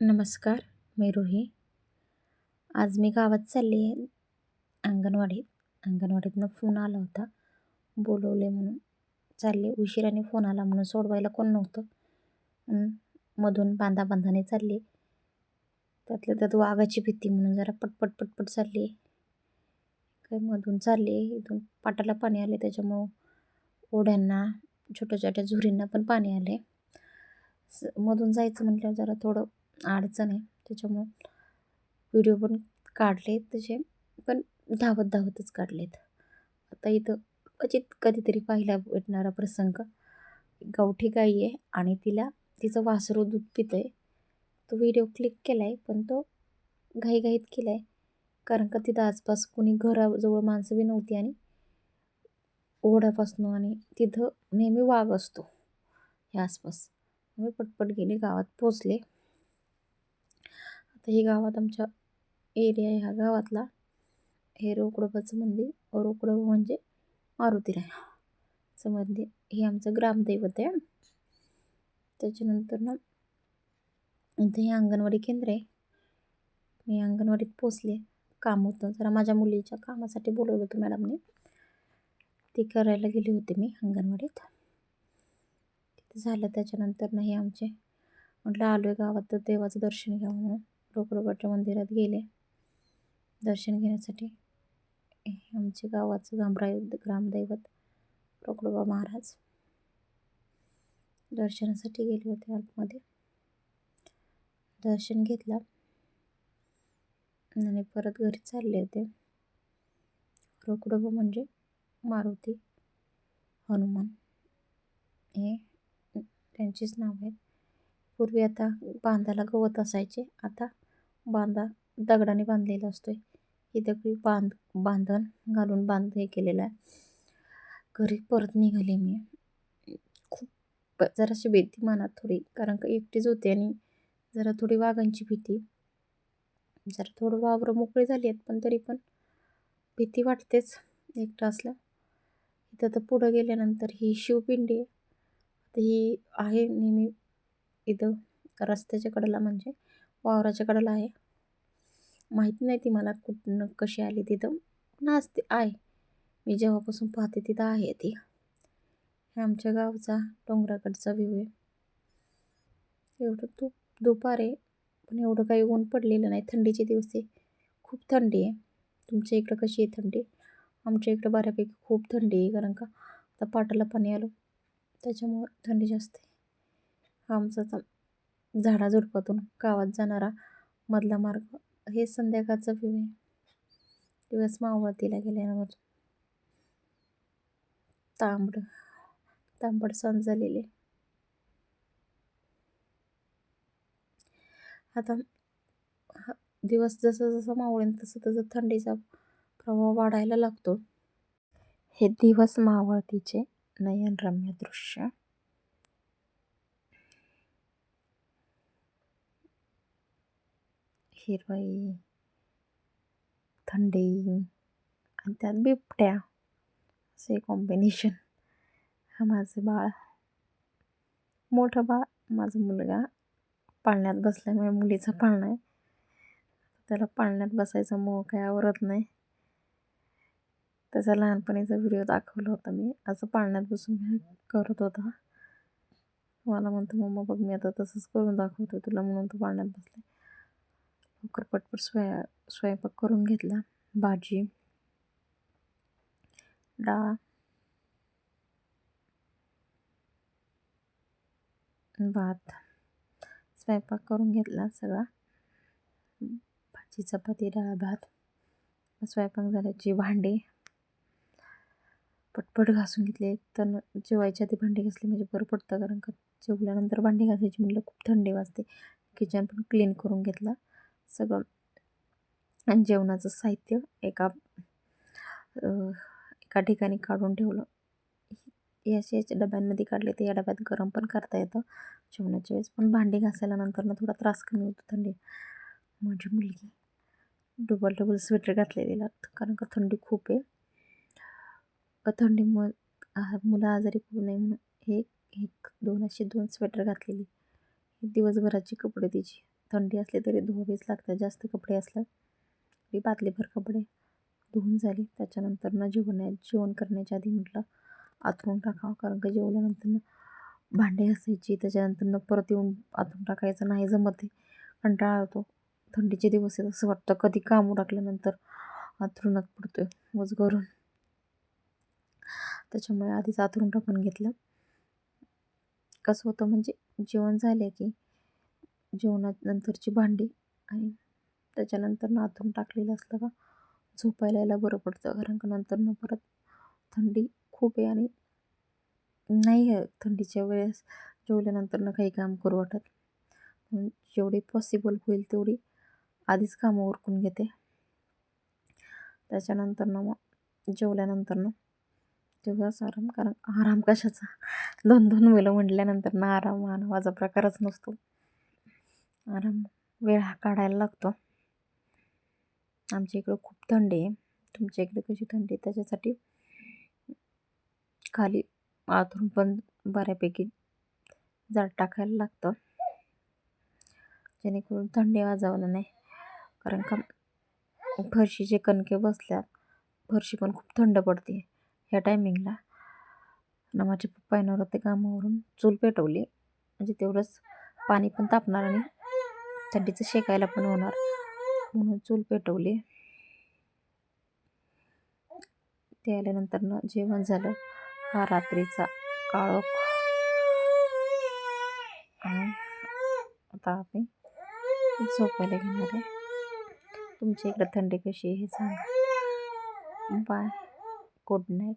नमस्कार मी रुही. आज मी गावात चालली आहे अंगणवाडीत. अंगणवाडीतनं फोन आला होता. बोलवले म्हणून. चालले उशिराने फोन आला म्हणून सोडवायला कोण नव्हतं. मधून बांधा बांधाने चालले. त्यातल्या त्यात वाघाची भीती म्हणून जरा पटपट पटपट चालली. काय मधून चालली इथून पाटाला पाणी आले त्याच्यामुळं ओढ्यांना छोट्या छोट्या झुरींना पण पाणी आले स मधून जायचं म्हटल्यावर जरा थोडं अडचण आहे. त्याच्यामुळं व्हिडिओ पण काढले तसे पण धावत धावतच काढलेत. आता इथं क्वचित कधीतरी पाहायला भेटणारा प्रसंग. गावठी गाई आहे आणि तिला तिचं वासरू दूध पितं आहे तो व्हिडिओ क्लिक केला आहे पण तो घाईघाईत केला आहे कारण का तिथं आसपास कोणी घराजवळ माणसं बी नव्हती आणि ओढ्यापासून आणि तिथं नेहमी वाघ असतो. ह्या आसपास. मी पटपट गेले गावात पोचले तर ही गावात आमच्या एरिया ह्या गावातला. हे रोकडोबाचं मंदिर. रोकडोबा म्हणजे मारुतीरायाचं मंदिर. हे आमचं ग्रामदैवत आहे. त्याच्यानंतर ना इथे हे अंगणवाडी केंद्र आहे. मी अंगणवाडीत पोचले. काम होतं. जरा माझ्या मुलीच्या कामासाठी बोलवलं होतं मॅडमने. ते करायला गेले होते मी अंगणवाडीत. तिथे झालं. त्याच्यानंतर ना हे आमचे म्हटलं आलो आहे गावात तर देवाचं दर्शन घ्यावं म्हणून. रोकडोबाच्या मंदिरात गेले. दर्शन घेण्यासाठी आमच्या आमचे गावाचं गामराय ग्रामदैवत रोकडोबा महाराज दर्शनासाठी गेले होते आतमध्ये. दर्शन घेतलं आणि परत घरी चालले होते. रोकडोबा म्हणजे मारुती हनुमान हे त्यांचीच नाव आहेत. पूर्वी आता बांधाला गवत असायचे आता बांधा दगडाने बांधलेला असतो आहे हे दगडी बांध बांधण घालून बांध हे केलेलं आहे. घरी परत निघाले मी. खूप जराशी भीती मनात थोडी कारण का एकटीच होते आणि जरा थोडी वाघांची भीती. जरा थोडं वावरं मोकळी झाली आहेत पण तरी पण भीती वाटतेच एकटं असला. इथं तर पुढं गेल्यानंतर ही शिवपिंडी आहे. आता ही आहे नेहमी इथं रस्त्याच्या कडेला म्हणजे वावराच्या कडेला आहे. माहिती नाही ती मला कुठनं कशी आली तिथं. पण असते आहे मी जेव्हापासून पाहते तिथं आहे ती. हे आमच्या गावचा डोंगराकडचा व्ह्यू आहे. एवढं तू दुपार आहे पण एवढं काही ऊन पडलेलं नाही. थंडीचे दिवस आहे. खूप थंडी आहे. तुमच्या इकडं कशी आहे थंडी? आमच्या इकडं बऱ्यापैकी खूप थंडी आहे कारण का आता पाटाला पाणी आलं. त्याच्यामुळं थंडी जास्त आहे. आमचा झाडाझुडपातून गावात जाणारा मधला मार्ग हे संध्याकाळचं व्ह्यू आहे. दिवस मावळतीला गेल्यावर. तांबड तांबड सण झालेले. आता दिवस जसं जसं मावळेल तसं तसं थंडीचा प्रभाव वाढायला लागतो. हे दिवस मावळतीचे नयनरम्य दृश्य. हिरवाई थंडी आणि त्यात बिबट्या असे कॉम्बिनेशन हा माझं बाळ मोठं बाळ माझा मुलगा पाळण्यात बसल्यामुळे मुलीचा पाळणा आहे त्याला पाळण्यात बसायचा मोह काय आवरत नाही त्याचा लहानपणीचा व्हिडिओ दाखवला होता मी असं पाळण्यात बसून करत होता मला म्हणतो मम्मा बघ मी आता तसंच करून दाखवतो तुला म्हणून तो पाळण्यात बसले लवकर पटपट स्वया स्वयंपाक करून घेतला. भाजी डाळ भात स्वयंपाक करून घेतला सगळा. भाजी चपाती डाळ भात स्वयंपाक झाल्याची भांडी. पटपट घासून घेतले. तर जेवायच्या आधी भांडी घासली म्हणजे बरं पडतं. कारण का जेवल्यानंतर भांडी घासायची म्हटलं खूप थंडी वाजते. किचन पण क्लीन करून घेतला. सगळं. आणि जेवणाचं साहित्य एका एका ठिकाणी काढून ठेवलं. याचे याच्या डब्यांमध्ये काढले तर या डब्यात गरम पण करता येतं. जेवणाच्या वेळेस पण भांडी घासायला नंतर ना थोडा त्रास कमी होतो थंडी. माझी मुलगी डबल डबल स्वेटर घातलेली लागतं कारण का थंडी खूप आहे. थंडीमुळे मुलं आजारी पडू नये म्हणून एक एक दोन असे दोन स्वेटर घातलेली. दिवसभराची कपडे तिची. थंडी असली तरी धुवावीच लागतात जास्त कपडे असलं मी बादलीभर कपडे धुवून झाली. त्याच्यानंतर ना जेवण जेवण करण्याच्या आधी म्हटलं आतरून टाकावं. कारण का जेवल्यानंतर भांडे असायची त्याच्यानंतर परत येऊन आथरून टाकायचं नाही जमत आहे. कंटाळा येतो. थंडीचे दिवस आहेत असं वाटतं. कधी काम टाकल्यानंतर आतरूनच पडतो आहे वज करून त्याच्यामुळे आधीच आतरून टाकून घेतलं. कसं होतं म्हणजे जेवण झालं की जेवणानंतरची भांडी आणि त्याच्यानंतर नातून टाकलेलं असलं का झोपायला यायला बरं पडतं. कारण का नंतर परत थंडी खूप आहे आणि नाही आहे थंडीच्या वेळेस जेवल्यानंतरनं काही काम करू वाटत. जेवढी पॉसिबल होईल तेवढी आधीच कामं उरकून घेते. त्याच्यानंतर ना मग जेवल्यानंतर ना आराम. कारण आराम कशाचा? दोन दोन मुलं म्हटल्यानंतर ना आराम हा नावाचा प्रकारच नसतो. आराम वेळ हा काढायला लागतो. आमच्या इकडं खूप थंडी आहे. तुमच्या इकडे कशी थंडी आहे? त्याच्यासाठी खाली आतून पण बऱ्यापैकी जाड टाकायला लागतं. जेणेकरून थंडी वाजावलं नाही. कारण का फरशीचे कणके बसल्यात फरशी पण खूप थंड पडते ह्या टायमिंगला. ना माझे पप्पा येणार होते कामावरून. चूल पेटवली. म्हणजे तेवढंच पाणी पण तापणार आणि थंडीचं शेकायला पण होणार. म्हणून चूल पेटवली. ते आल्यानंतर ना जेवण झालं. हा रात्रीचा काळोख. आता आम्ही झोपायला घेणार आहे. तुमच्या इकडं थंडी कशी आहे हे सांगा. Bye good night